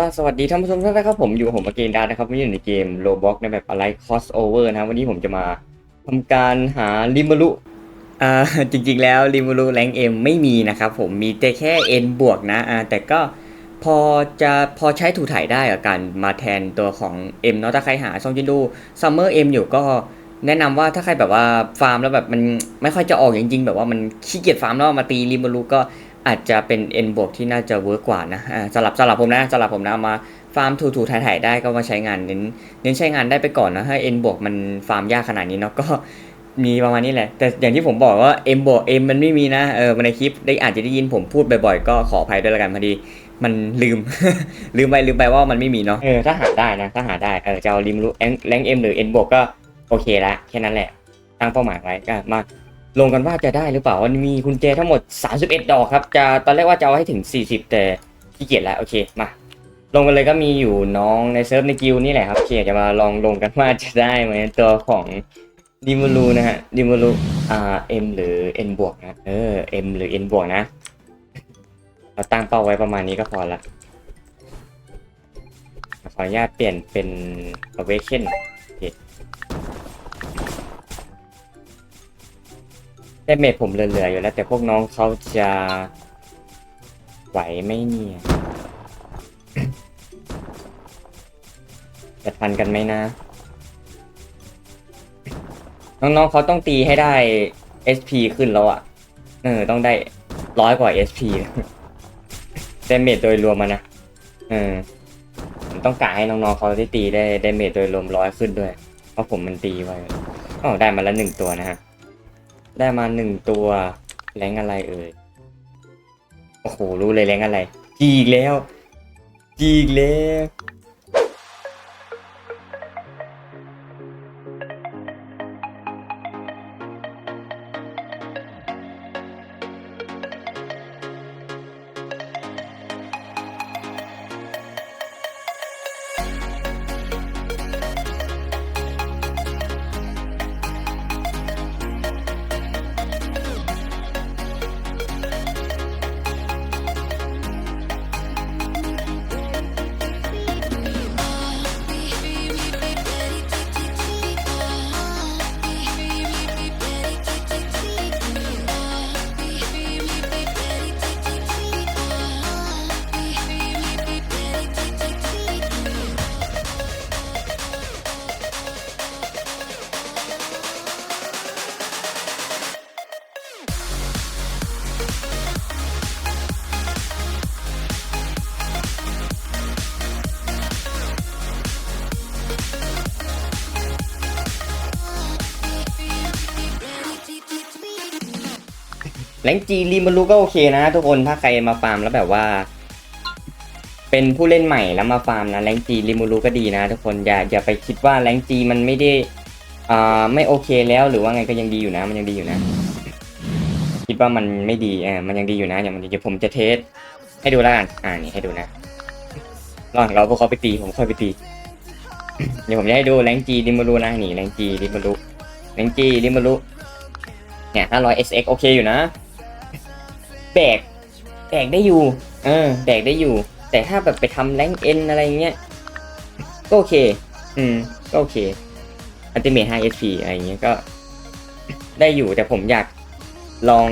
ล่ะสวัสดีท่านผู้ชมทุกท่านนะครับผมอยู่กับผมอเกนดานะครับวันนี้อยู่ในเกมโ o บ็อกในแบบอะไรคอสโอเวอร์นะครับวันนี้ผมจะมาทำการหาริมารุอ่าจริงๆแล้วริมารุแรงเอ็มไม่มีนะครับผมมีแต่แค่ N บวกนะอ่าแต่ก็พอจะพอใช้ถูถ่ายได้กับการมาแทนตัวของ M เนาะถ้าใครหาซองจินดูซัมเมอร์ M อยู่ก็แนะนำว่าถ้าใครแบบว่าฟาร์มแล้วแบบมันไม่ค่อยจะออกจริงๆ แบบว่ามันขี้เกียจฟาร์มแล้วมาตีริมารุก็ อาจจะเป็น N บวกที่น่าจะเวิร์กกว่านะอ่าสลับสลับผมนะสลับผมนะเอามาฟาร์มถูถูถ่ายถ่ายได้ก็มาใช้งานเน้นเน้นใช้งานได้ไปก่อนนะถ้า N บวกมันฟาร์มยากขนาดนี้เนาะก็มีประมาณนี้แหละ แต่อย่างที่ผมบอกว่า M บวก M มันไม่มีนะเออในคลิปได้อาจจะได้ยินผมพูดบ่อยๆ ก็ขออภัยด้วยละกันพอดี มันลืม ลืมไปลืมไปว่ามันไม่มีเนาะเออถ้าหาได้นะ ถ้าหาได้เออจะเอาริมรู้แรงเอ็มหรือ N บวกก็โอเคละแค่นั้นแหละ ตั้งเป้าหมายไว้ก็มา ลงกันว่าจะได้หรือเปล่าวันมีกุญแจทั้งหมด 31 ดอกครับ จะตอนแรกว่าจะเอาให้ถึง 40 แต่ขี้เกียจแล้วโอเคมา ลงกันเลยก็มีอยู่น้องในเซิร์ฟในกิลนี่แหละครับโอเคจะมาลองลงกันว่าจะได้ไหมตัวของดิมูลูนะฮะดิมูลูอ่า M หรือ N บวกนะเออ M หรือ N บวกนะเราตั้งเป้าไว้ประมาณนี้ก็พอละขออนุญาตเปลี่ยนเป็น Awaken โอเค แต่เมทผมเหลือๆอยู่แล้ว แต่พวกน้องเขาจะไหวไหมเนี่ย จะทันกันไหมนะ น้องๆเขาต้องตีให้ได้ SP ขึ้นแล้วอะ่ะ เออ ต้องได้ร้อยกว่า SP แต่เมทโดยรวมมานะ เออผมต้องกะให้น้องๆเขาได้ตีได้ได้เมทโดยรวมร้อยขึ้นด้วย เพราะผมมันตีไว้อ๋อได้มาแล้วหนึ่งตัวนะฮะ ได้มาหนึ่งตัวแรงอะไรเอ่ย โอ้โห รู้เลยแรงอะไร จีอีกแล้ว จีอีกแล้ว แรงจีรีมารูก็โอเคนะ ทุกคนถ้าใครมาฟาร์มแล้วแบบว่า เป็นผู้เล่นใหม่แล้วมาฟาร์มนะแรงจีรีมารูก็ดีนะ ทุกคนอย่าอย่าไปคิดว่าแรงจีมันไม่ได้อ่าไม่โอเคแล้วหรือว่าไงก็ยังดีอยู่นะ มันยังดีอยู่นะ คิดว่ามันไม่ดีเออมันยังดีอยู่นะอย่างมันเดี๋ยวผมจะเทสให้ดูแล้วกันอ่านี่ให้ดูนะระหว่างเราพวกเขาไปตีผมค่อยไปตีเดี๋ยวผมจะให้ดูแรงจีริมารูนะนี่แรงจีริมารูแรงจีริมารูเนี่ย500 SX โอเคอยู่นะ แบกแบกได้อยู่เออแบกได้อยู่ แต่ถ้าแบบไปทำแรงเอ็นอะไรเงี้ยก็โอเค อืมก็โอเคอัลติเมท5 SP อะไรเงี้ยก็ ได้อยู่แต่ผมอยากลอง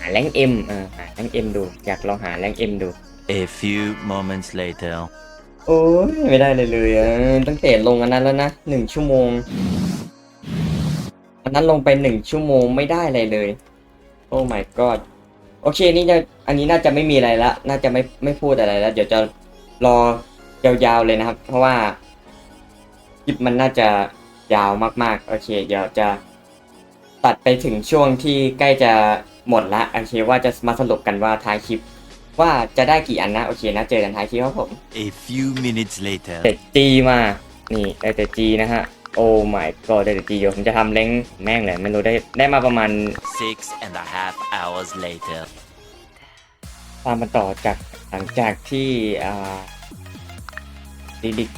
หาแรงเอ็มเออหาแรงเอ็มดู อยากลองหาแรงเอ็มดู A few moments later. โอ้ยไม่ได้เลยเลยอะตั้งแต่ลงอันนั้นแล้วนะหนึ่งชั่วโมงอันนั้นลงไปหนึ่งชั่วโมงไม่ได้อะไรเลยโอ้ my god โอเคนี่จะอันนี้น่าจะไม่มีอะไรละ น่าจะไม่ไม่พูดอะไรแล้ว เดี๋ยวจะรอยาวๆเลยนะครับ เพราะว่าคลิปมันน่าจะยาวมากๆ โอเค เดี๋ยวจะตัดไปถึงช่วงที่ใกล้จะหมดละโอเคว่าจะมาสรุปกันว่าท้ายคลิป ว่าจะได้กี่อันนะโอเคนะเจอกันท้ายคลิปครับผม A few minutes later. แต่จีมานี่ได้แต่จีนะฮะ โอ้ my god ได้แต่จีเดี๋ยวผมจะทำเล้งแม่งเลยไม่รู้ได้ได้มาประมาณ Six and a half hours later. ตามมาต่อจากหลังจากที่อ่าดิดิก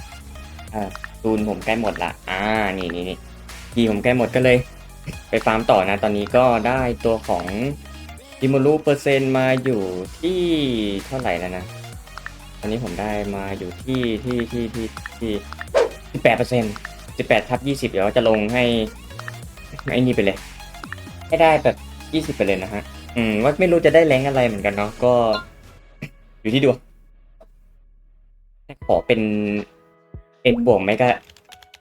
อ่าตูนผมใกล้หมดละอ่านี่นี่นี่จีผมใกล้หมดก็เลย ไปฟาร์มต่อนะ ตอนนี้ก็ได้ตัวของดิมูรูเปอร์เซ็นต์มาอยู่ที่เท่าไหร่แล้วนะ ตอนนี้ผมได้มาอยู่ที่ที่ที่ที่ที่สิบแปดเปอร์เซ็นต์ สิบแปดทับยี่สิบเดี๋ยวจะลงให้ไอ้นี่ไปเลย ให้ได้แบบยี่สิบไปเลยนะฮะ อืม ว่าไม่รู้จะได้แรงอะไรเหมือนกันเนาะก็ อยู่ที่ดวงขอเป็นเอ็นบวกไม่ก็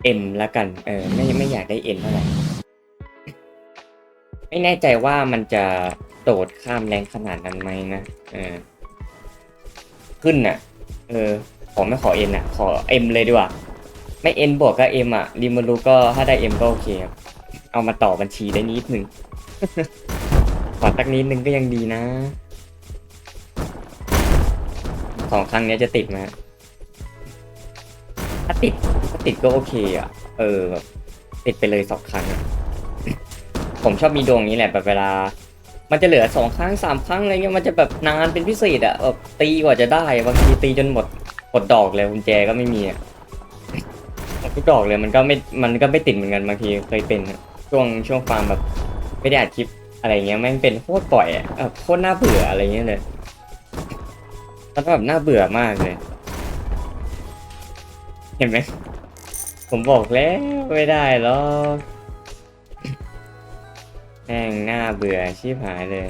เอ็มละกัน เออ ไม่ไม่อยากได้เอ็นเท่าไหร่ไม่แน่ใจว่ามันจะโดดข้ามแรงขนาดนั้นไหมนะเออ ขึ้นน่ะ เออขอไม่ขอเอ็นอะ ขอเอ็มเลยดีกว่า ไม่เอ็นบวกก็เอ็มอะริมารูก็ถ้าได้เอ็มก็โอเคครับ เอามาต่อบัญชีได้นิดหนึ่งขอตักนิดนึงก็ยังดีนะ สองครั้งเนี้ยจะติดไหมถ้าติดถ้าติดก็โอเคอะ เออแบบติดไปเลยสองครั้งอะผมชอบมีดวงนี้แหละแบบเวลา มันจะเหลือสองครั้งสามครั้งอะไรเงี้ยมันจะแบบนานเป็นพิเศษอะแบบตีกว่าจะได้บางทีตีจนหมดหมดดอกเลยกุญแจก็ไม่มีอะ ทุกดอกเลยมันก็ไม่ มันก็ไม่ติดเหมือนกันบางทีเคยเป็นอะช่วงช่วงฟาร์มแบบ ไม่ได้อัดคลิปอะไรเงี้ยแม่งเป็นโคตรปล่อยอะแบบโคตรน่าเบื่ออะไรเงี้ยเลยมันแบบน่าเบื่อมากเลย เห็นไหมผมบอกแล้วไม่ได้หรอกแม่งน่าเบื่อชิบหายเลย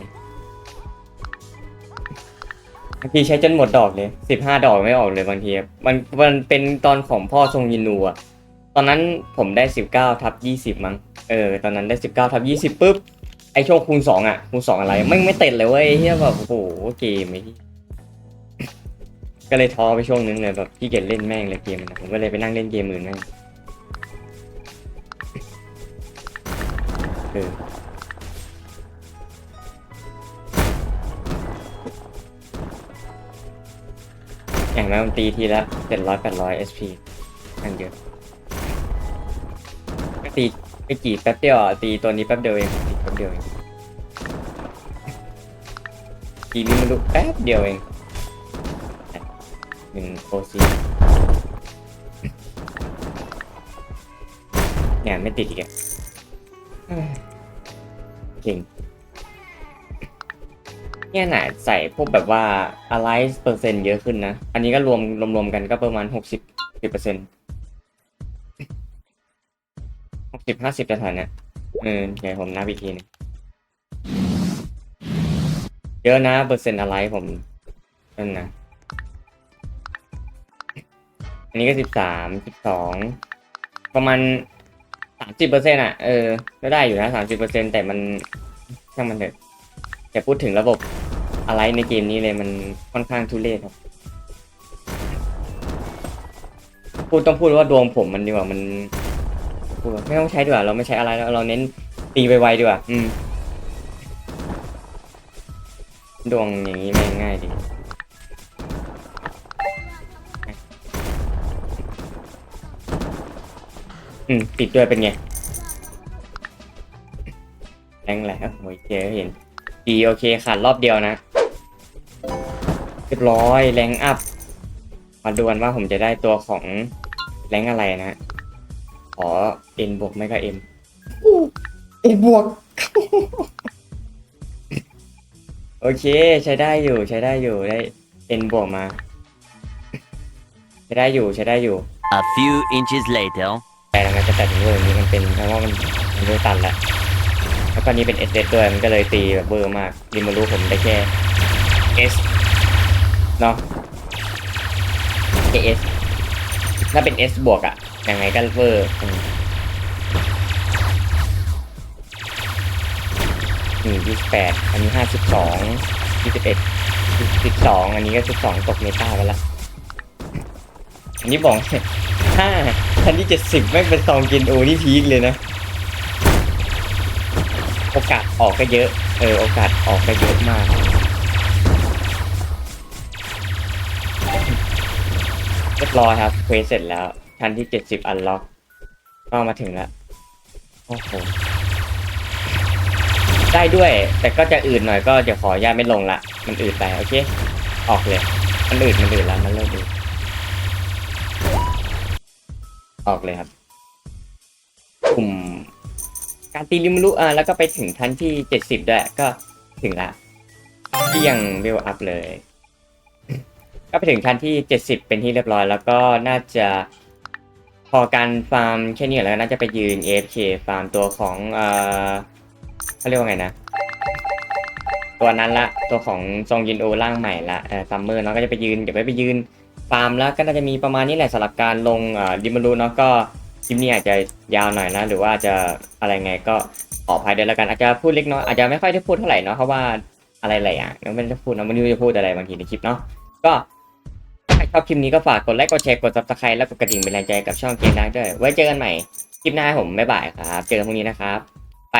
บางทีใช้จนหมดดอกเลยสิบห้าดอกไม่ออกเลยบางที มันมันเป็นตอนของพ่อทรงยินูอะ ตอนนั้นผมได้สิบเก้าทับยี่สิบมั้ง เออ ตอนนั้นได้สิบเก้าทับยี่สิบปุ๊บ ไอช่วงคูณสองอะ คูณสองอะไร ไม่งไม่เต็ดเลยเว้ยเฮียแบบโอ้โหเกมไอ้ที่ก็เลยท้อไปช่วงนึงเลยแบบขี้เกียจเล่นแม่งเลยเกมมันอะผมก็เลยไปนั่งเล่นเกมอื่นแม่งเอออย่างนั้นมันตีทีละเจ็ดร้อยแปดร้อย SP นั่นเยอะก็ ตีไปกี่แป๊บเดียวอะตีตัวนี้แป๊บเดียวเองตีแป๊บเดียวเองตีนี้มันดูแป๊บเดียวเองหนึ่งโคซีเนี่ยไม่ติดอีกอะเอ้ยเก่งเนี่ยน่ใส่พวกแบบว่าอะไรเปอร์เซ็นต์เยอะขึ้นนะ อันนี้ก็รวมรวมๆกันก็ประมาณหกสิบสิบเปอร์เซ็นต์ สิบห้าสิบจะทันเนี่ยเออเดี๋ยวผมนับอีกทีนึงเยอะนะเปอร์เซ็นต์อะไรผมนั่นนะ อันนี้ก็สิบสามสิบสองประมาณสามสิบเปอร์เซ็นต์อะ เออ ก็ได้อยู่นะสามสิบเปอร์เซ็นต์แต่มันช่างมันเถอะแต่พูดถึงระบบอะไรในเกมนี้เลยมันค่อนข้างทุเรศครับ พูดต้องพูดว่าดวงผมมันดีกว่ามัน พูดว่าไม่ต้องใช้ดีกว่าเราไม่ใช้อะไรแล้วเราเน้นตีไวๆดีกว่าอืมดวงอย่างนี้แม่งง่ายดีอืมติดด้วยเป็นไงแรงแหละโอ้ยเจ๊เห็นดีโอเคขาดรอบเดียวนะเรียบร้อยแรงอัพมาดูนว่าผมจะได้ตัวของแรงอะไรนะ ขอเอ็นบวกไม่ก็เอ็มเอ็นบวก โอเค ใช้ได้อยู่ใช้ได้อยู่ได้เอ็นบวกมา ใช้ได้อยู่ใช้ได้อยู่ A few inches later. แต่ทำไมจะตัดถึงเวอร์นี้มันเป็นเพราะว่ามันมันเวอร์ตันละแล้วก็นี้เป็นเอสเด้วยมันก็เลยตีแบบเวอร์มากริมารู้ผมได้แค่เอสเนาะแค่เอสถ้าเป็นเอสบวกอะ ยังไงก็เวอร์หนึ่งยี่สิบแปดอันนี้ห้าสิบสองยี่สิบเอ็ดสิบสองอันนี้ก็สิบสองตกเมตาไปละอันนี้บอกห้าอันนี้เจ็ดสิบไม่เป็นซองกินโอนี่พีคเลยนะ โอกาสออกก็เยอะ เออ โอกาสออกก็เยอะมากเรียบร้อยครับเควสเสร็จแล้ว ชั้นที่เจ็ดสิบอันล็อกก็มาถึงแล้วโอ้โหได้ด้วย แต่ก็จะอืดหน่อยก็เดี๋ยวขออนุญาตไม่ลงละมันอืดไปโอเค ออกเลย มันอืดมันอืดแล้วมันเริ่มอืดออกเลยครับกลุ่มการตีลิมลุอะแล้วก็ไปถึงทันที่เจ็ดสิบด้วยก็ถึงละเที่ยงเวลอัพเลย ก็ไปถึงขั้นที่70เป็นที่เรียบร้อย แล้วก็น่าจะ พอการฟาร์มแค่นี้แล้วน่าจะไปยืน AFK ฟาร์มตัวของเอ่อเขาเรียกว่าไงนะ ตัวนั้นละตัวของซองยินโอร่างใหม่ละเอ่อซัมเมอร์เนาะก็จะไปยืนเดี๋ยวไว้ไปยืนฟาร์มแล้วก็น่าจะมีประมาณนี้แหละสำหรับการลงเอ่อดิมารูเนาะก็คลิปนี้อาจจะยาวหน่อยนะ หรือว่าจะอะไรไงก็ขออภัยด้วยแล้วกันอาจจะพูดเล็กน้อยอาจจะไม่ค่อยได้พูดเท่าไหร่เนาะเพราะว่าอะไรหลายอย่างไม่ได้พูดนะไม่รู้จะพูดอะไรบางทีในคลิปเนาะก็ ชอบคลิปนี้ก็ฝากกดไลค์กดแชร์กด subscribe แล้วกดกระดิ่งเป็นแรงใจกับช่องเกมดักด้วย ไว้เจอกันใหม่คลิปหน้าผมบ๊ายบายครับ เจอกันพรุ่งนี้นะครับ ไป